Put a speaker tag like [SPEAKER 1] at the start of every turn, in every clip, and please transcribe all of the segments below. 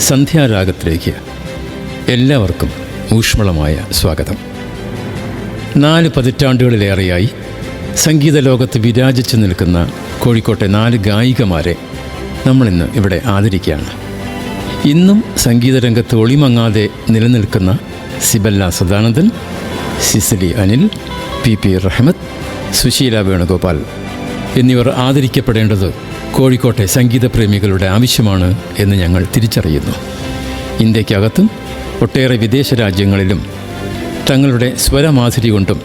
[SPEAKER 1] സന്ധ്യാരാഗത്തിലേക്ക് എല്ലാവർക്കും ഊഷ്മളമായ സ്വാഗതം. നാല് പതിറ്റാണ്ടുകളിലേറെയായി സംഗീത ലോകത്ത് വിരാജിച്ചു നിൽക്കുന്ന കോഴിക്കോട്ടെ നാല് ഗായികമാരെ നമ്മളിന്ന് ഇവിടെ ആദരിക്കുകയാണ്. ഇന്നും സംഗീതരംഗത്ത് ഒളിമങ്ങാതെ നിലനിൽക്കുന്ന സിബല്ല സദാനന്ദൻ സിസിലി അനിൽ പി പി റഹ്മത്ത് സുശീല വേണുഗോപാൽ എന്നിവർ ആദരിക്കപ്പെടേണ്ടത് കോഴിക്കോട്ടെ സംഗീത പ്രേമികളുടെ ആവശ്യമാണ് എന്ന് ഞങ്ങൾ തിരിച്ചറിയുന്നു. ഇന്ത്യക്കകത്തും ഒട്ടേറെ വിദേശ രാജ്യങ്ങളിലും തങ്ങളുടെ സ്വരമാധുരി കൊണ്ടും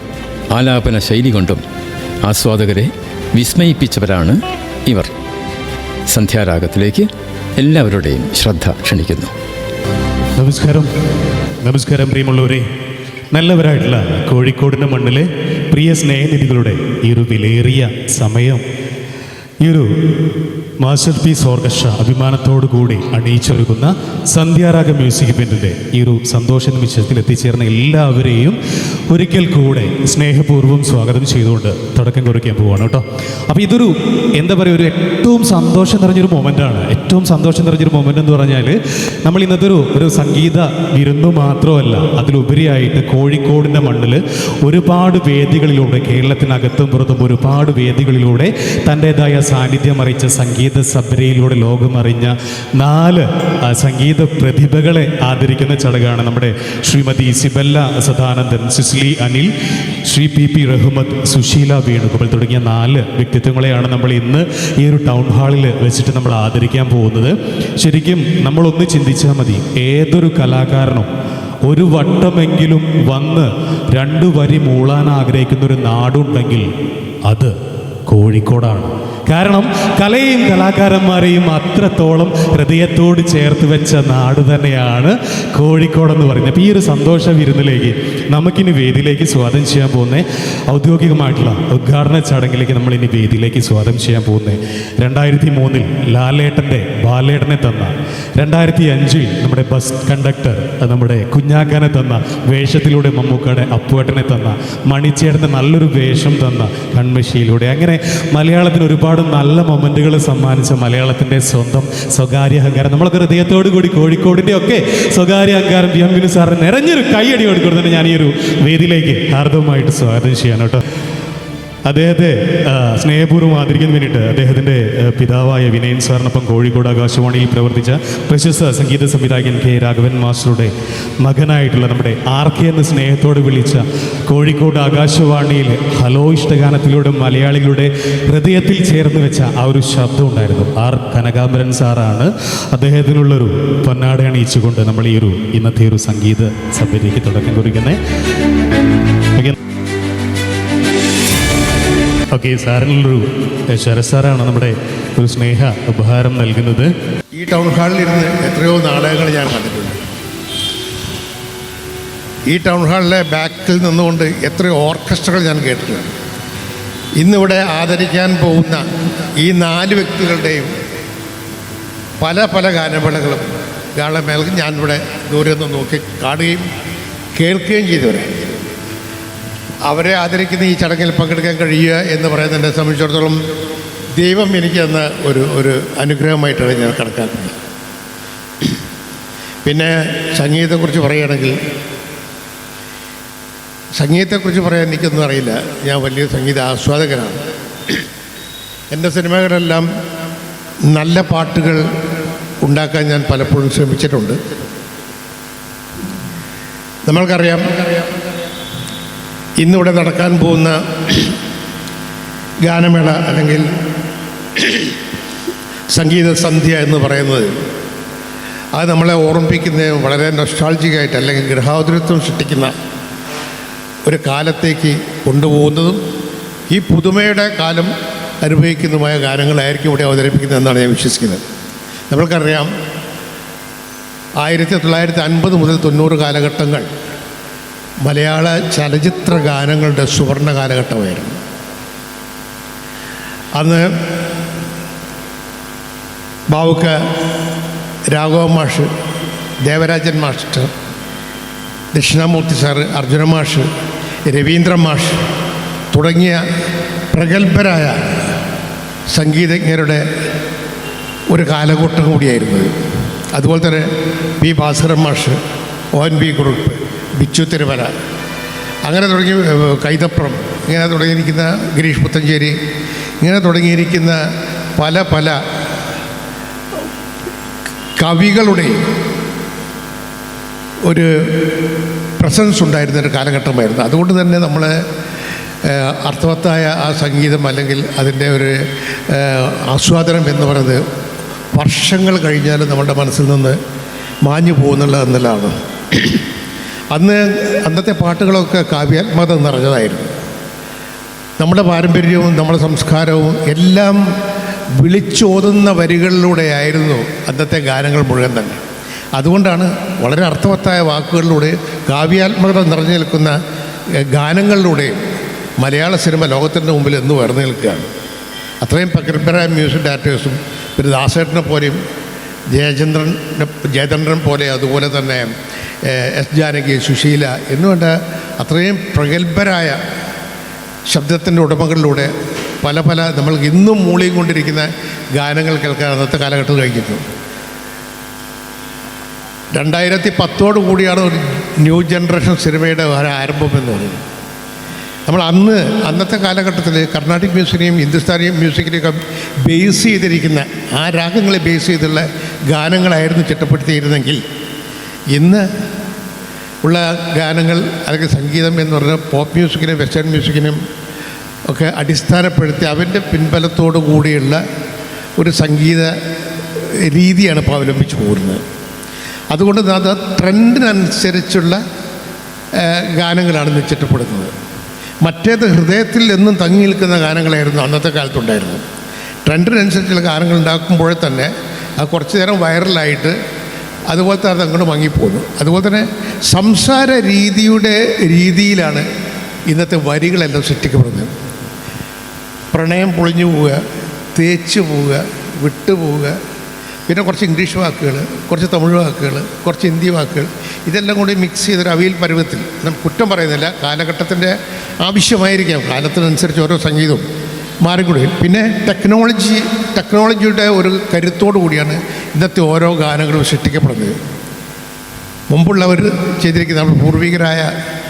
[SPEAKER 1] ആലാപന ശൈലി കൊണ്ടും ആസ്വാദകരെ വിസ്മയിപ്പിച്ചവരാണ് ഇവർ. സന്ധ്യാരാഗത്തിലേക്ക് എല്ലാവരുടെയും ശ്രദ്ധ ക്ഷണിക്കുന്നു.
[SPEAKER 2] നമസ്കാരം. നമസ്കാരം പ്രിയമുള്ളവരെ. നല്ലവരായിട്ടുള്ള കോഴിക്കോടിന്റെ മണ്ണിലെ പ്രിയ സ്നേഹനിധികളുടെ ഈ ഒരു വിലയേറിയ സമയം. ഈ ഒരു മാസ്റ്റർ പീസ് ഓർക്കസ്ട്ര അഭിമാനത്തോടു കൂടി അണിയിച്ചൊരുക്കുന്ന സന്ധ്യാരാഗ മ്യൂസിക് ഇവന്റിന്റെ ഈ ഒരു സന്തോഷ നിമിഷത്തിൽ എത്തിച്ചേർന്ന എല്ലാവരെയും ഒരിക്കൽ കൂടെ സ്നേഹപൂർവം സ്വാഗതം ചെയ്തുകൊണ്ട് തുടക്കം കുറിക്കാൻ പോവാണ് കേട്ടോ. അപ്പോൾ ഇതൊരു എന്താ പറയുക ഒരു ഏറ്റവും സന്തോഷം നിറഞ്ഞൊരു മൊമെന്റാണ് ഏറ്റവും സന്തോഷം നിറഞ്ഞൊരു മൊമെന്റ് എന്ന് പറഞ്ഞാൽ നമ്മൾ ഇന്നത്തെ ഒരു ഒരു സംഗീത വിരുന്നു മാത്രമല്ല അതിലുപരിയായിട്ട് കോഴിക്കോടിന്റെ മണ്ണിൽ ഒരുപാട് വേദികളിലൂടെ കേരളത്തിനകത്തും പുറത്തും ഒരുപാട് വേദികളിലൂടെ തന്റെതായ സാന്നിധ്യം അറിയിച്ച സംഗീത സഭരയിലൂടെ ലോകമറിഞ്ഞ നാല് സംഗീത പ്രതിഭകളെ ആദരിക്കുന്ന ചടങ്ങാണ് നമ്മുടെ ശ്രീമതി സിബല്ല സദാനന്ദൻ സിസ്ലി അനിൽ ശ്രീ പി പി റഹ്മത്ത് സുശീല വേണുഗോപാൽ തുടങ്ങിയ നാല് വ്യക്തിത്വങ്ങളെയാണ് നമ്മൾ ഇന്ന് ഈ ഒരു ടൗൺ ഹാളിൽ വെച്ചിട്ട് നമ്മൾ ആദരിക്കാൻ പോകുന്നത്. ശരിക്കും നമ്മളൊന്ന് ചിന്തിച്ചാൽ മതി ഏതൊരു കലാകാരനും ഒരു വട്ടമെങ്കിലും വന്ന് രണ്ട് വരി മൂളാൻ ആഗ്രഹിക്കുന്ന ഒരു നാടുണ്ടെങ്കിൽ അത് കോഴിക്കോടാണ്. കാരണം കലയും കലാകാരന്മാരെയും അത്രത്തോളം ഹൃദയത്തോട് ചേർത്ത് വെച്ച നാട് തന്നെയാണ് കോഴിക്കോടെന്ന് പറയുന്നത്. അപ്പോൾ ഈ ഒരു സന്തോഷ വിരുന്നിലേക്ക് നമുക്കിനി വേദിയിലേക്ക് സ്വാഗതം ചെയ്യാൻ പോകുന്നത് ഔദ്യോഗികമായിട്ടുള്ള ഉദ്ഘാടന ചടങ്ങിലേക്ക് നമ്മൾ ഇനി വേദിയിലേക്ക് സ്വാഗതം ചെയ്യാൻ പോകുന്നത് രണ്ടായിരത്തി മൂന്നിൽ ലാലേട്ടന്റെ ബാലേട്ടനെ തന്ന. രണ്ടായിരത്തി അഞ്ചിൽ നമ്മുടെ ബസ് കണ്ടക്ടർ നമ്മുടെ കുഞ്ഞാക്കാനെ തന്ന. വേഷത്തിലൂടെ മമ്മൂക്കയുടെ അപ്പുവേട്ടനെ തന്ന. മണിച്ചേട്ടന്റെ നല്ലൊരു വേഷം തന്ന കൺമശിയിലൂടെ അങ്ങനെ മലയാളത്തിന് ഒരുപാട് നല്ല മൊമെന്റുകൾ സമ്മാനിച്ച മലയാളത്തിന്റെ സ്വന്തം സ്വകാര്യ അഹങ്കാരം. നമ്മളൊക്കെ ഹൃദയത്തോടു കൂടി കോഴിക്കോടിന്റെ ഒക്കെ സ്വകാര്യ അഹങ്കാരം പി എം സാറിന് നിറഞ്ഞൊരു കൈയടി കൊടുക്കുന്നുണ്ട്. ഞാൻ ഈ ഒരു വേദിയിലേക്ക് ഹാർദവമായിട്ട് സ്വാഗതം ചെയ്യാൻ കേട്ടോ. അദ്ദേഹത്തെ സ്നേഹപൂർവം ആദരിക്കുന്നതിന് വേണ്ടിയിട്ട് അദ്ദേഹത്തിന്റെ പിതാവായ വിനയൻ സാറിനൊപ്പം കോഴിക്കോട് ആകാശവാണിയിൽ പ്രവർത്തിച്ച പ്രശസ്ത സംഗീത സംവിധായകൻ കെ രാഘവൻ മാസ്റ്ററുടെ മകനായിട്ടുള്ള നമ്മുടെ ആർ കെ എന്ന് സ്നേഹത്തോട് വിളിച്ച കോഴിക്കോട് ആകാശവാണിയിൽ ഹലോ ഇഷ്ടഗാനത്തിലൂടെ മലയാളികളുടെ ഹൃദയത്തിൽ ചേർന്ന് വെച്ച ആ ഒരു ശബ്ദം ഉണ്ടായിരുന്നു. ആർ കനകാംബരൻ സാറാണ് അദ്ദേഹത്തിനുള്ളൊരു പൊന്നാട അണിയിച്ചുകൊണ്ട് നമ്മൾ ഈ ഒരു ഇന്നത്തെ ഒരു സംഗീത സഭയിലേക്ക് തുടക്കം കുറിക്കുന്നത് ഓക്കെ സാറിനൊരു സാറിനുള്ളൊരു ശരത് സാറാണ് നമ്മുടെ ഒരു സ്നേഹ ഉപഹാരം നൽകുന്നത്.
[SPEAKER 3] ഈ ടൗൺ ഹാളിൽ ഇരുന്ന് എത്രയോ നാടകങ്ങൾ ഞാൻ കണ്ടിട്ടുണ്ട്. ഈ ടൗൺ ഹാളിലെ ബാക്കിൽ നിന്നുകൊണ്ട് എത്രയോ ഓർക്കസ്ട്രകൾ ഞാൻ കേട്ടിട്ടുണ്ട്. ഇന്നിവിടെ ആദരിക്കാൻ പോകുന്ന ഈ നാല് വ്യക്തികളുടെയും പല പല ഗാനമേളകളും ഗാനമേളകൾ ഞാനിവിടെ ദൂരെ നിന്ന് നോക്കി കാണുകയും കേൾക്കുകയും ചെയ്തവരാണ്. അവരെ ആദരിക്കുന്ന ഈ ചടങ്ങിൽ പങ്കെടുക്കാൻ കഴിയുക എന്ന് പറയുന്നത് എന്നെ സംബന്ധിച്ചിടത്തോളം ദൈവം എനിക്ക് തന്ന ഒരു ഒരു അനുഗ്രഹമായിട്ടാണ് ഞാൻ കണക്കാക്കുന്നത്. പിന്നെ സംഗീതത്തെക്കുറിച്ച് പറയുകയാണെങ്കിൽ സംഗീതത്തെക്കുറിച്ച് പറയാൻ എനിക്കൊന്നും അറിയില്ല. ഞാൻ വലിയ സംഗീത ആസ്വാദകനാണ്. എന്റെ സിനിമകളെല്ലാം നല്ല പാട്ടുകൾ ഉണ്ടാക്കാൻ ഞാൻ പലപ്പോഴും ശ്രമിച്ചിട്ടുണ്ട്. നമ്മൾക്കറിയാം ഇന്നിവിടെ നടക്കാൻ പോകുന്ന ഗാനമേള അല്ലെങ്കിൽ സംഗീത സന്ധ്യ എന്ന് പറയുന്നത് അത് നമ്മളെ ഓർമ്മിപ്പിക്കുന്ന വളരെ നൊസ്റ്റാൾജിക്കായിട്ട് അല്ലെങ്കിൽ ഗൃഹാതുരത്വം സൃഷ്ടിക്കുന്ന ഒരു കാലത്തേക്ക് കൊണ്ടുപോകുന്നതും ഈ പുതുമയുടെ കാലം അനുഭവിക്കുന്നതുമായ ഗാനങ്ങളായിരിക്കും ഇവിടെ അവതരിപ്പിക്കുന്നത് എന്നാണ് ഞാൻ വിശ്വസിക്കുന്നത്. നമ്മൾക്കറിയാം ആയിരത്തി തൊള്ളായിരത്തി അൻപത് മുതൽ തൊണ്ണൂറ് കാലഘട്ടങ്ങൾ മലയാള ചലച്ചിത്ര ഗാനങ്ങളുടെ സുവർണ കാലഘട്ടമായിരുന്നു. അന്ന് ബാവുക്ക രാഘവ മാഷ് ദേവരാജൻ മാസ്റ്റർ ദക്ഷിണാമൂർത്തി സാറ് അർജുന മാഷ് രവീന്ദ്ര മാഷ് തുടങ്ങിയ പ്രഗത്ഭരായ സംഗീതജ്ഞരുടെ ഒരു കാലഘട്ടം കൂടിയായിരുന്നു. അതുപോലെ തന്നെ പി ഭാസ്കരൻ മാഷ് O N V Kurup Bichu Thirumala അങ്ങനെ തുടങ്ങി കൈതപ്രം. ഇങ്ങനെ തുടങ്ങിയിരിക്കുന്ന ഗിരീഷ് പുത്തഞ്ചേരി. ഇങ്ങനെ തുടങ്ങിയിരിക്കുന്ന പല പല കവികളുടെ ഒരു പ്രസൻസ് ഉണ്ടായിരുന്ന ഒരു കാലഘട്ടമായിരുന്നു. അതുകൊണ്ട് തന്നെ നമ്മൾ അർത്ഥവത്തായ ആ സംഗീതം അല്ലെങ്കിൽ അതിന്റെ ഒരു ആസ്വാദനം എന്ന് പറയുന്നത് വർഷങ്ങൾ കഴിഞ്ഞാലും നമ്മുടെ മനസ്സിൽ നിന്ന് മാഞ്ഞു പോകുന്നുള്ള എന്നുള്ളതാണ്. അന്ന് അന്നത്തെ പാട്ടുകളൊക്കെ കാവ്യാത്മകത നിറഞ്ഞതായിരുന്നു. നമ്മുടെ പാരമ്പര്യവും നമ്മുടെ സംസ്കാരവും എല്ലാം വിളിച്ചോതുന്ന വരികളിലൂടെയായിരുന്നു അന്നത്തെ ഗാനങ്ങൾ മുഴുവൻ തന്നെ. അതുകൊണ്ടാണ് വളരെ അർത്ഥവത്തായ വാക്കുകളിലൂടെ കാവ്യാത്മകത നിറഞ്ഞു നിൽക്കുന്ന ഗാനങ്ങളിലൂടെ മലയാള സിനിമ ലോകത്തിന്റെ മുമ്പിൽ എന്ന് ഉയർന്നു നിൽക്കുകയാണ്. അത്രയും പ്രഗത്ഭരായ മ്യൂസിക് ഡയറക്ടേഴ്സും പിന്നെ ദാസേട്ടനെ പോലെയും ജയചന്ദ്രൻ ജയചന്ദ്രൻ പോലെ അതുപോലെ തന്നെ എസ് ജാനകി സുശീല എന്നുവേണ്ട അത്രയും പ്രഗത്ഭരായ ശബ്ദത്തിന്റെ ഉടമകളിലൂടെ പല പല നമ്മൾ ഇന്നും മൂളിയും കൊണ്ടിരിക്കുന്ന ഗാനങ്ങൾ കേൾക്കാൻ അന്നത്തെ കാലഘട്ടത്തിൽ കഴിഞ്ഞിരുന്നു. രണ്ടായിരത്തി പത്തോടു കൂടിയാണ് ഒരു ന്യൂ ജനറേഷൻ സിനിമയുടെ ആരംഭം എന്ന് പറയുന്നത്. നമ്മൾ അന്ന് അന്നത്തെ കാലഘട്ടത്തിൽ കർണാട്ടിക് മ്യൂസിക്കിനെയും ഹിന്ദുസ്ഥാനി മ്യൂസിക്കിനെയൊക്കെ ബേസ് ചെയ്തിരിക്കുന്ന ആ രാഗങ്ങളെ ബേസ് ചെയ്തുള്ള ഗാനങ്ങളായിരുന്നു ചിട്ടപ്പെടുത്തിയിരുന്നെങ്കിൽ ഇന്ന് ഉള്ള ഗാനങ്ങൾ അല്ലെങ്കിൽ സംഗീതം എന്ന് പറഞ്ഞാൽ പോപ്പ് മ്യൂസിക്കിനും വെസ്റ്റേൺ മ്യൂസിക്കിനും ഒക്കെ അടിസ്ഥാനപ്പെടുത്തി അവന്റെ പിൻബലത്തോടു കൂടിയുള്ള ഒരു സംഗീത രീതിയാണ് ഇപ്പോൾ അവലംബിച്ച് പോരുന്നത് അതുകൊണ്ട് അത് ട്രെൻഡിനനുസരിച്ചുള്ള ഗാനങ്ങളാണ് നിശ്ചിട്ടപ്പെടുന്നത് മറ്റേത് ഹൃദയത്തിൽ എന്നും തങ്ങി നിൽക്കുന്ന ഗാനങ്ങളായിരുന്നു അന്നത്തെ കാലത്തുണ്ടായിരുന്നു ട്രെൻഡിനനുസരിച്ചുള്ള ഗാനങ്ങൾ ഉണ്ടാക്കുമ്പോഴേ തന്നെ അത് കുറച്ച് നേരം വൈറലായിട്ട് അതുപോലെ തന്നെ അത് അങ്ങോട്ട് മങ്ങിപ്പോകുന്നു അതുപോലെ തന്നെ സംസാര രീതിയുടെ രീതിയിലാണ് ഇന്നത്തെ വരികളെല്ലാം സൃഷ്ടിക്കപ്പെടുന്നത്. പ്രണയം പൊളിഞ്ഞു പോവുക തേച്ച് പോവുക വിട്ടുപോവുക പിന്നെ കുറച്ച് ഇംഗ്ലീഷ് വാക്കുകൾ കുറച്ച് തമിഴ് വാക്കുകൾ കുറച്ച് ഹിന്ദി വാക്കുകൾ ഇതെല്ലാം കൂടി മിക്സ് ചെയ്തൊരു അവിയൽ പരുവത്തിൽ. കുറ്റം പറയുന്നില്ല. കാലഘട്ടത്തിന്റെ ആവശ്യമായിരിക്കാം. കാലത്തിനനുസരിച്ച് ഓരോ സംഗീതവും. മാറിക്കൂടി? പിന്നെ ടെക്നോളജി ടെക്നോളജിയുടെ ഒരു കരുത്തോടു കൂടിയാണ് ഇന്നത്തെ ഓരോ ഗാനങ്ങളും സൃഷ്ടിക്കപ്പെടുന്നത്. മുമ്പുള്ളവർ ചെയ്തിരിക്കുന്ന നമ്മുടെ പൂർവികരായ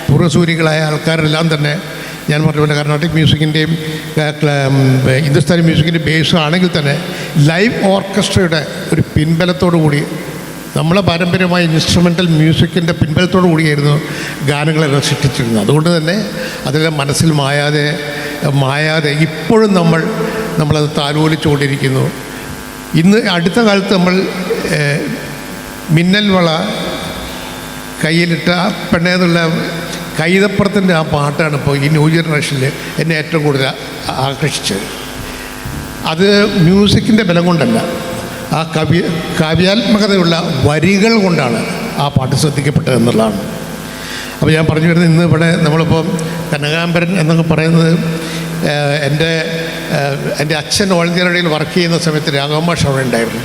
[SPEAKER 3] പൂർവസൂരികളായ ആൾക്കാരെല്ലാം തന്നെ ഞാൻ പറഞ്ഞ പോലെ കർണാട്ടിക് മ്യൂസിക്കിന്റെയും ഹിന്ദുസ്ഥാനി മ്യൂസിക്കിന്റെയും ബേസ് ആണെങ്കിൽ തന്നെ ലൈവ് ഓർക്കസ്ട്രയുടെ ഒരു പിൻബലത്തോടു കൂടി നമ്മളെ പാരമ്പര്യമായ ഇൻസ്ട്രുമെന്റൽ മ്യൂസിക്കിന്റെ പിൻബലത്തോടു കൂടിയായിരുന്നു ഗാനങ്ങളെല്ലാം സൃഷ്ടിച്ചിരുന്നത്. അതുകൊണ്ട് തന്നെ അതെല്ലാം മനസ്സിൽ മായാതെ മായാതെ ഇപ്പോഴും നമ്മൾ നമ്മളത് താലോലിച്ചുകൊണ്ടിരിക്കുന്നു. ഇന്ന് അടുത്ത കാലത്ത് നമ്മൾ മിന്നൽ വള കയ്യിലിട്ട പെണ്ണേന്നുള്ള കൈതപ്പുറത്തിന്റെ ആ പാട്ടാണ് ഇപ്പോൾ ഈ ന്യൂ ജനറേഷനിൽ എന്നെ ഏറ്റവും കൂടുതൽ ആകർഷിച്ചത്. അത് മ്യൂസിക്കിന്റെ ബലം കൊണ്ടല്ല. ആ കവി കാവ്യാത്മകതയുള്ള വരികൾ കൊണ്ടാണ് ആ പാട്ട് ശ്രദ്ധിക്കപ്പെട്ടത് എന്നുള്ളതാണ്. അപ്പോൾ ഞാൻ പറഞ്ഞു വരുന്നത് ഇന്ന് ഇവിടെ നമ്മളിപ്പോൾ കനകാംബരൻ എന്നൊക്കെ പറയുന്നത് എന്റെ എന്റെ അച്ഛൻ ഓൾ ഇന്ത്യ റേഡിയോയിൽ വർക്ക് ചെയ്യുന്ന സമയത്ത് രാഘവമാഷ് അവിടെ ഉണ്ടായിരുന്നു.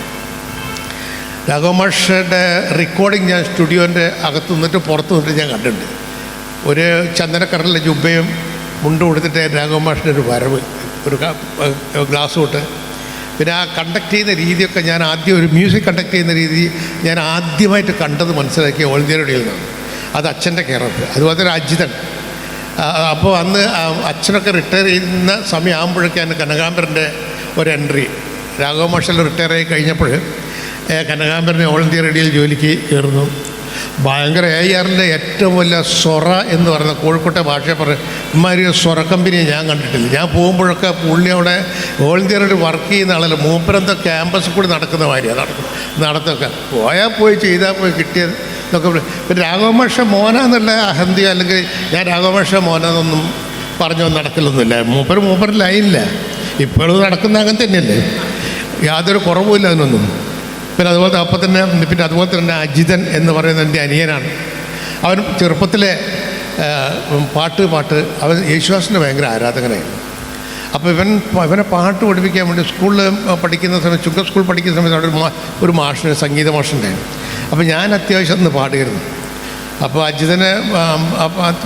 [SPEAKER 3] രാഘവമാഷയുടെ റെക്കോർഡിങ് ഞാൻ സ്റ്റുഡിയോന്റെ അകത്ത് നിന്നിട്ട് പുറത്ത് നിന്നിട്ട് ഞാൻ കണ്ടിട്ടുണ്ട്. ഒരു ചന്ദനക്കടലിലെ ജുബയും മുണ്ട് കൊടുത്തിട്ട് രാഘവമാഷിന്റെ ഒരു വരവ് ഒരു ഗ്ലാസ് തൊട്ട് പിന്നെ ആ കണ്ടക്ട് ചെയ്യുന്ന രീതിയൊക്കെ ഞാൻ ആദ്യം ഒരു മ്യൂസിക് കണ്ടക്ട് ചെയ്യുന്ന രീതി ഞാൻ ആദ്യമായിട്ട് കണ്ടത് മനസ്സിലാക്കിയ ഓൾ ഇന്ത്യ നിന്നാണ്. അത് അച്ഛന്റെ കേരളത്തിൽ അതുപോലെ തന്നെ അജിതൻ. അപ്പോൾ അന്ന് അച്ഛനൊക്കെ റിട്ടയർ ചെയ്യുന്ന സമയമാകുമ്പോഴൊക്കെയാണ് കനകാംബരന്റെ ഒരു എൻട്രി രാഘവ മാഷൽ റിട്ടയർ ആയി കഴിഞ്ഞപ്പോൾ കനകാംബരനെ ഓൾ ഇന്ത്യ റേഡിയോയിൽ ജോലിക്ക് കയറുന്നു. ഭയങ്കര എ ആറിന്റെ ഏറ്റവും വലിയ സൊറ എന്ന് പറയുന്ന കോഴിക്കോട്ടെ ഭാഷ പറയും ഇമാതിരി സ്വറ കമ്പനിയെ ഞാൻ കണ്ടിട്ടില്ല. ഞാൻ പോകുമ്പോഴൊക്കെ പുള്ളി അവിടെ ഓൾ ഇന്ത്യയിലൊരു വർക്ക് ചെയ്യുന്ന ആളല്ല മൂപ്പരന്ത ക്യാമ്പസിൽ കൂടി നടക്കുന്ന മാതിരിയാണ് നടക്കും നടത്തൊക്കെ. പോയാൽ പോയി ചെയ്താൽ പോയി കിട്ടിയത് എന്നൊക്കെ പിന്നെ രാഘവമാഷ മോനാന്നുള്ള അഹന്തിയോ അല്ലെങ്കിൽ ഞാൻ രാഘവമാഷ മോനെന്നൊന്നും പറഞ്ഞു നടക്കലൊന്നുമില്ല. മൂപ്പർ മൂപ്പർ ലൈനില്ല ഇപ്പോഴും നടക്കുന്ന അങ്ങനെ തന്നെയല്ലേ. യാതൊരു കുറവുമില്ല അതിനൊന്നും. പിന്നെ അതുപോലെ അപ്പം തന്നെ പിന്നെ അതുപോലെ തന്നെ അജിതൻ എന്ന് പറയുന്ന എന്റെ അനിയനാണ്. അവൻ ചെറുപ്പത്തിലെ പാട്ട് പാട്ട് അവൻ യേശുദാസിന്റെ ഭയങ്കര ആരാധകനായിരുന്നു. അപ്പോൾ ഇവൻ ഇവനെ പാട്ട് പഠിപ്പിക്കാൻ വേണ്ടി സ്കൂളിൽ പഠിക്കുന്ന സമയത്ത് ചുക്ക സ്കൂൾ പഠിക്കുന്ന സമയത്ത് അവിടെ ഒരു മാഷൻ സംഗീത മാഷുണ്ടായിരുന്നു. അപ്പോൾ ഞാൻ അത്യാവശ്യം ഒന്ന് പാടിയിരുന്നു അപ്പോൾ അജിതനെ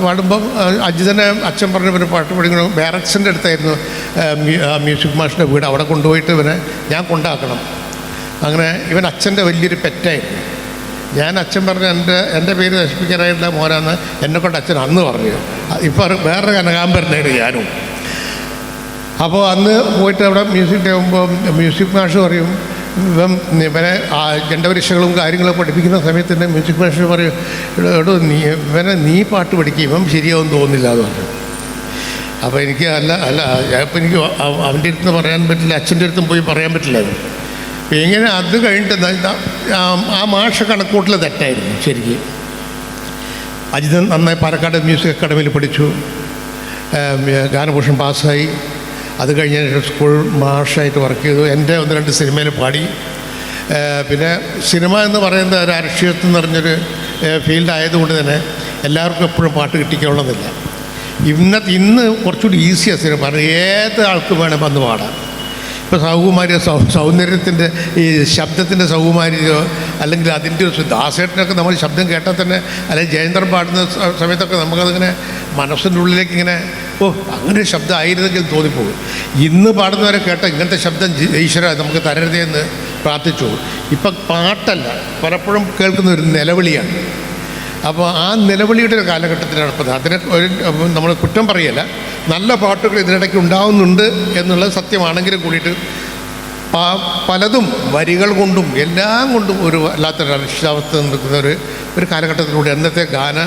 [SPEAKER 3] പാടുമ്പം അജിതനെ അച്ഛൻ പറഞ്ഞ പിന്നെ പാട്ട് പഠിക്കണം. ബാരക്സിന്റെ അടുത്തായിരുന്നു മ്യൂസിക് മാഷിന്റെ വീട്. അവിടെ കൊണ്ടുപോയിട്ട് ഇവനെ ഞാൻ കൊണ്ടാക്കണം. അങ്ങനെ ഇവൻ അച്ഛന്റെ വലിയൊരു പെറ്റായിരുന്നു. ഞാൻ അച്ഛൻ പറഞ്ഞ എന്റെ എന്റെ പേര് നശിപ്പിക്കാനായിട്ടുള്ള മോനാന്ന് എന്നെ കൊണ്ട് അച്ഛൻ അന്ന് പറഞ്ഞു. ഇപ്പോൾ വേറെ കനകാമ്പരനാണ് ഞാനും. അപ്പോൾ അന്ന് പോയിട്ട് അവിടെ മ്യൂസിക് ആകുമ്പോൾ മ്യൂസിക് മാഷ് പറയും ഇപ്പം ഇവനെ ജണ്ടപരീക്ഷകളും കാര്യങ്ങളും പഠിപ്പിക്കുന്ന സമയത്ത് തന്നെ മ്യൂസിക് മാഷ് പറയും "എടോ, നീ ഇവനെ നീ പാട്ട് പഠിക്കും ഇവൻ ശരിയാവും തോന്നില്ല എന്ന് പറഞ്ഞു. അപ്പോൾ എനിക്ക് അല്ല അല്ല അപ്പോൾ എനിക്ക് അവ- അവന്റെ അടുത്ത് പറയാൻ പറ്റില്ല അച്ഛന്റെ അടുത്തും പോയി പറയാൻ പറ്റില്ല ഇങ്ങനെ അത് കഴിഞ്ഞിട്ട് ആ- മാഷ കണക്കൂട്ടിൽ തെറ്റായിരുന്നു ശരിക്കും. അജിതൻ നന്നായി പാലക്കാട് മ്യൂസിക് അക്കാഡമിയിൽ പഠിച്ചു. ഗാനഭൂഷൺ പാസ്സായി. അത് കഴിഞ്ഞ് സ്കൂൾ മാഷായിട്ട് വർക്ക് ചെയ്തു. എന്റെ ഒന്ന് രണ്ട് സിനിമയിൽ പാടി. പിന്നെ സിനിമ എന്ന് പറയുന്നത് ഒരു അരക്ഷിതത്വം നിറഞ്ഞൊരു ഫീൽഡ് ആയതുകൊണ്ട് തന്നെ എല്ലാവർക്കും എപ്പോഴും പാട്ട് കിട്ടിക്കൊള്ളുന്നില്ല ഇന്നത്തെ ഇന്ന് കുറച്ചുകൂടി ഈസിയാണ് സിനിമ. കാരണം ഏത് ആൾക്കും വന്ന് പാടാം. ഇപ്പോൾ സൗകുമാര്യ സൗന്ദര്യത്തിന്റെ ഈ ശബ്ദത്തിന്റെ സൗകുമാര്യോ അല്ലെങ്കിൽ അതിന്റെ ഒരു ദാസേട്ടനൊക്കെ നമ്മൾ ശബ്ദം കേട്ടാൽ തന്നെ അല്ലെങ്കിൽ ജയന്തർ പാടുന്ന സമയത്തൊക്കെ നമുക്കതിങ്ങനെ മനസ്സിന്റെ ഉള്ളിലേക്ക് ഇങ്ങനെ ഓ അങ്ങനെ ശബ്ദമായിരുന്നെങ്കിൽ തോന്നിപ്പോകും. ഇന്ന് പാടുന്നവരെ കേട്ട ഇങ്ങനത്തെ ശബ്ദം ഈശ്വര നമുക്ക് തരരുതെന്ന് പ്രാർത്ഥിച്ചു. ഇപ്പം പാട്ടല്ല പലപ്പോഴും കേൾക്കുന്ന ഒരു നിലവിളിയാണ്. അപ്പോൾ ആ നിലവിളിയുടെ ഒരു കാലഘട്ടത്തിലാണ് ഇപ്പോൾ അതിനെ ഒരു നമ്മൾ കുറ്റം പറയല്ല. നല്ല പാട്ടുകൾ ഇതിനിടയ്ക്ക് ഉണ്ടാവുന്നുണ്ട് എന്നുള്ളത് സത്യമാണെങ്കിലും കൂടിയിട്ട് പലതും വരികൾ കൊണ്ടും എല്ലാം കൊണ്ടും ഒരു വല്ലാത്തൊരു അനിശ്ചിതാവസ്ഥ നിൽക്കുന്ന ഒരു ഒരു കാലഘട്ടത്തിലൂടെ അന്നത്തെ ഗാന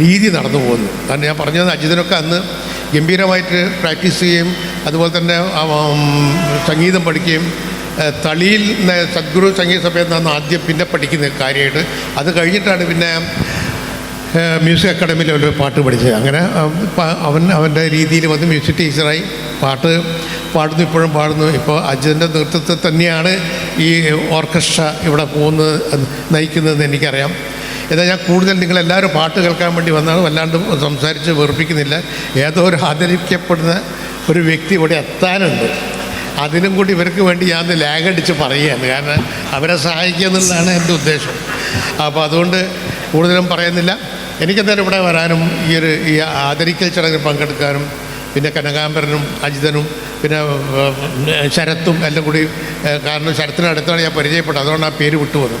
[SPEAKER 3] രീതി നടന്നു പോകുന്നു. കാരണം ഞാൻ പറഞ്ഞത് അജിതനൊക്കെ അന്ന് ഗംഭീരമായിട്ട് പ്രാക്ടീസ് ചെയ്യുകയും അതുപോലെ തന്നെ സംഗീതം പഠിക്കുകയും തളിയിൽ സദ്ഗുരു സംഗീത സഭയിൽ നിന്നാണ് ആദ്യം പിന്നെ പഠിക്കുന്ന കാര്യമായിട്ട്. അത് കഴിഞ്ഞിട്ടാണ് പിന്നെ മ്യൂസിക് അക്കാഡമിയിൽ ഒരു പാട്ട് പഠിച്ചത്. അങ്ങനെ അവൻ അവന്റെ രീതിയിൽ വന്ന് മ്യൂസിക് ടീച്ചറായി പാട്ട് പാടുന്നു ഇപ്പോഴും പാടുന്നു. ഇപ്പോൾ അജിന്റെ നേതൃത്വത്തിൽ തന്നെയാണ് ഈ ഓർക്കസ്ട്ര ഇവിടെ പോകുന്നത് നയിക്കുന്നതെന്ന് എനിക്കറിയാം. എന്നാൽ ഞാൻ കൂടുതൽ നിങ്ങളെല്ലാവരും പാട്ട് കേൾക്കാൻ വേണ്ടി വന്നാണ് വല്ലാണ്ട് സംസാരിച്ച് വെറുപ്പിക്കുന്നില്ല. ഏതോ ഒരു ആദരിക്കപ്പെടുന്ന ഒരു വ്യക്തി ഇവിടെ എത്താനുണ്ട്. അതിനും കൂടി ഇവർക്ക് വേണ്ടി ഞാൻ ലാഗടിച്ച് പറയുകയാണ്. കാരണം അവരെ സഹായിക്കുക എന്നുള്ളതാണ് എന്റെ ഉദ്ദേശം. അപ്പോൾ അതുകൊണ്ട് കൂടുതലും പറയുന്നില്ല. എനിക്കെന്തായാലും ഇവിടെ വരാനും ഈ ഒരു ഈ ആദരിക്കൽ ചടങ്ങിൽ പങ്കെടുക്കാനും പിന്നെ കനകാംബരനും അജിതനും പിന്നെ ശരത്തും എല്ലാം കൂടി കാരണം ശരത്തിനടുത്താണ് ഞാൻ പരിചയപ്പെട്ടത്. അതുകൊണ്ട് ആ പേര് വിട്ടുവന്നു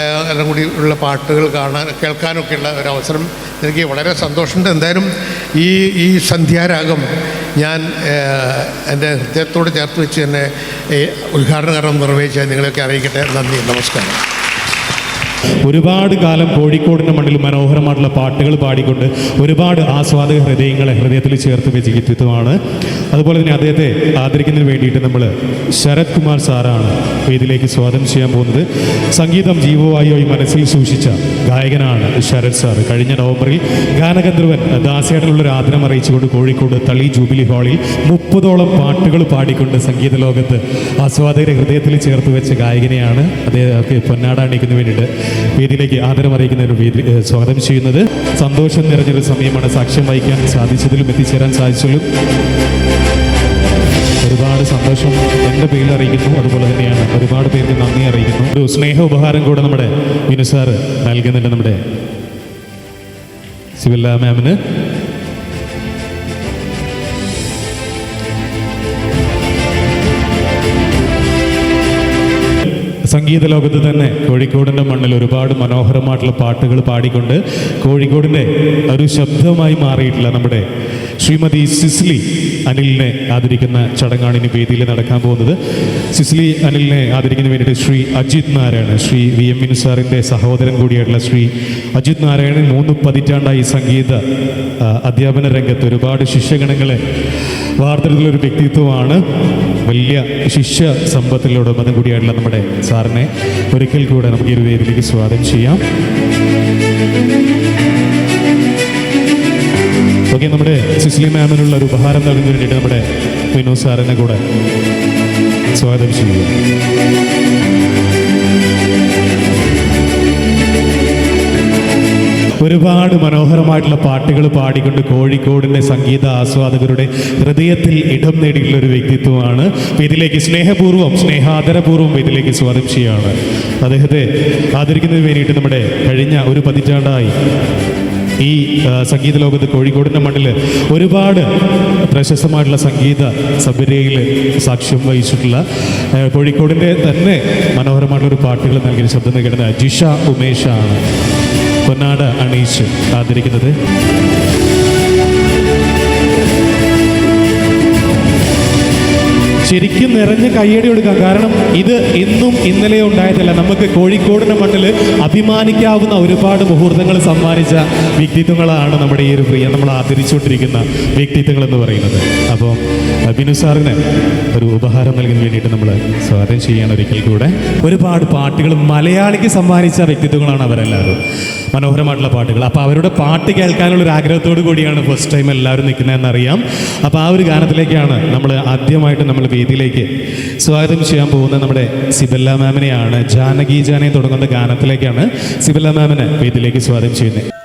[SPEAKER 3] ഏഹ്, എല്ലാം കൂടി ഉള്ള പാട്ടുകൾ കാണാൻ കേൾക്കാനൊക്കെയുള്ള ഒരു അവസരം എനിക്ക് വളരെ സന്തോഷമുണ്ട്. എന്തായാലും ഈ ഈ സന്ധ്യാരാഗം ഞാൻ എന്റെ ഹൃദയത്തോട് ചേർത്ത് വെച്ച് തന്നെ ഉദ്ഘാടനകരണം നിർവഹിച്ചാൽ നിങ്ങളെയൊക്കെ അറിയിക്കട്ടെ. നന്ദി. നമസ്കാരം.
[SPEAKER 2] ഒരുപാട് കാലം കോഴിക്കോടിന്റെ മണ്ണിൽ മനോഹരമായിട്ടുള്ള പാട്ടുകൾ പാടിക്കൊണ്ട് ഒരുപാട് ആസ്വാദക ഹൃദയങ്ങളെ ഹൃദയത്തിൽ ചേർത്ത് വെച്ച അതുപോലെ തന്നെ അദ്ദേഹത്തെ ആദരിക്കുന്നതിന് വേണ്ടിയിട്ട് നമ്മൾ ശരത് കുമാർ സാറാണ് ഇതിലേക്ക് സ്വാഗതം ചെയ്യാൻ പോകുന്നത്. സംഗീതം ജീവവായുവായി മനസ്സിൽ സൂക്ഷിച്ച ഗായകനാണ് ശരത് സാർ. കഴിഞ്ഞ നവംബറിൽ ഗാനഗന്ധർവൻ ദാസേട്ടനുള്ള ഒരു ആദരം അറിയിച്ചുകൊണ്ട് കോഴിക്കോട് തളി ജൂബിലി ഹാളിൽ മുപ്പതോളം പാട്ടുകൾ പാടിക്കൊണ്ട് സംഗീത ലോകത്ത് ആസ്വാദകരെ ഹൃദയത്തിൽ ചേർത്ത് വെച്ച ഗായകനെയാണ്. അദ്ദേഹം പൊന്നാടാണിക്കുന്നതിന് വേണ്ടിയിട്ട് വേദിയിലേക്ക് ആദരം അറിയിക്കുന്നതിന് വേദി സ്വാഗതം ചെയ്യുന്നത്. സന്തോഷം നിറഞ്ഞൊരു സമയമാണ് സാക്ഷ്യം വഹിക്കാൻ സാധിച്ചതിലും എത്തിച്ചേരാൻ സാധിച്ചതിലും. ഒരുപാട് സന്തോഷം എന്റെ പേരിൽ അറിയിക്കുന്നു. അതുപോലെ തന്നെയാണ് ഒരുപാട് പേർക്ക് നന്ദി അറിയിക്കുന്നു. ഒരു സ്നേഹ ഉപഹാരം കൂടെ നമ്മുടെ വിനു സാറ് നൽകുന്നുണ്ട് നമ്മുടെ സിവില്ല മാമിന്. സംഗീത ലോകത്ത് തന്നെ കോഴിക്കോടിന്റെ മണ്ണിൽ ഒരുപാട് മനോഹരമായിട്ടുള്ള പാട്ടുകൾ പാടിക്കൊണ്ട് കോഴിക്കോടിന്റെ ഒരു ശബ്ദമായി മാറിയിട്ടുള്ള നമ്മുടെ ശ്രീമതി സിസ്ലി അനിലിനെ ആദരിക്കുന്ന ചടങ്ങാണ് ഇനി വേദിയിൽ നടക്കാൻ പോകുന്നത്. സിസ്ലി അനിലിനെ ആദരിക്കുന്ന വേണ്ടിയിട്ട് ശ്രീ അജിത് നാരായണൻ ശ്രീ വി എം വിൻ സാറിന്റെ സഹോദരൻ കൂടിയായിട്ടുള്ള ശ്രീ അജിത് നാരായണൻ മൂന്ന് പതിറ്റാണ്ടായി സംഗീത അധ്യാപന രംഗത്ത് ഒരുപാട് ശിഷ്യഗണങ്ങളെ വാർത്തെടുത്തുള്ള ഒരു വ്യക്തിത്വമാണ്. വലിയ ശിഷ്യ സമ്പത്തിലൂടെ മതം കൂടിയായിട്ടുള്ള നമ്മുടെ സാറിനെ ഒരിക്കൽ കൂടെ നമുക്ക് ഈ വേദിയിലേക്ക് സ്വാഗതം ചെയ്യാം. ഓക്കെ നമ്മുടെ സിസ്ലി മാമിനുള്ള ഒരു ഉപഹാരം നൽകുന്നതിന് വേണ്ടിയിട്ട് നമ്മുടെ വിനോദ് സാറിനെ കൂടെ സ്വാഗതം ചെയ്യുക ഒരുപാട് മനോഹരമായിട്ടുള്ള പാട്ടുകൾ പാടിക്കൊണ്ട് കോഴിക്കോടിന്റെ സംഗീത ആസ്വാദകരുടെ ഹൃദയത്തിൽ ഇടം നേടിയിട്ടുള്ള ഒരു വ്യക്തിത്വമാണ്. ഇതിലേക്ക് സ്നേഹപൂർവം സ്നേഹാദരപൂർവം ഇതിലേക്ക് സ്വാഗതം ചെയ്യുകയാണ് അദ്ദേഹത്തെ ആദരിക്കുന്നതിന് വേണ്ടിയിട്ട് നമ്മുടെ കഴിഞ്ഞ ഒരു പതിറ്റാണ്ടായി ഈ സംഗീത ലോകത്ത് കോഴിക്കോടിന്റെ മണ്ണിൽ ഒരുപാട് പ്രശസ്തമായിട്ടുള്ള സംഗീത സബരയിൽ സാക്ഷ്യം വഹിച്ചിട്ടുള്ള കോഴിക്കോടിന്റെ തന്നെ മനോഹരമായിട്ടുള്ള ഒരു പാട്ടുകൾ നൽകിയ ശബ്ദം നൽകുന്നത് ജിഷ ഉമേഷാണ്. പൊന്നാട് അണിയിച്ച് ആദരിക്കുന്നത് നിറഞ്ഞ കയ്യടി കൊടുക്കാം കാരണം ഇത് ഇന്നും ഇന്നലെ ഉണ്ടായതല്ല. നമുക്ക് കോഴിക്കോടിന്റെ മണ്ണിൽ അഭിമാനിക്കാവുന്ന ഒരുപാട് മുഹൂർത്തങ്ങൾ സമ്മാനിച്ച വ്യക്തിത്വങ്ങളാണ് നമ്മുടെ ഈ ഒരു പ്രിയ നമ്മൾ ആദരിച്ചുകൊണ്ടിരിക്കുന്ന വ്യക്തിത്വങ്ങൾ എന്ന് പറയുന്നത്. അപ്പോൾ അബിനു സാറിന് ഒരു ഉപഹാരം നൽകുന്നതിന് വേണ്ടിയിട്ട് നമ്മൾ സ്വാഗതം ചെയ്യാൻ ഒരിക്കൽ കൂടെ. ഒരുപാട് പാട്ടുകൾ മലയാളിക്ക് സമ്മാനിച്ച വ്യക്തിത്വങ്ങളാണ് അവരെല്ലാവരും. മനോഹരമായിട്ടുള്ള പാട്ടുകൾ. അപ്പോൾ അവരുടെ പാട്ട് കേൾക്കാനുള്ള ഒരു ആഗ്രഹത്തോടു കൂടിയാണ് ഫസ്റ്റ് ടൈം എല്ലാവരും നിൽക്കുന്നതെന്നറിയാം. അപ്പോൾ ആ ഒരു ഗാനത്തിലേക്കാണ് നമ്മൾ ആദ്യമായിട്ട് നമ്മൾ വേദിയിലേക്ക് സ്വാഗതം ചെയ്യാൻ പോകുന്ന നമ്മുടെ സിബല്ല മാമിനെയാണ്. ജാനകി ജാനെ തുടങ്ങുന്ന ഗാനത്തിലേക്കാണ് സിബല്ല മാമിനെ വേദിയിലേക്ക് സ്വാഗതം ചെയ്യുന്നത്.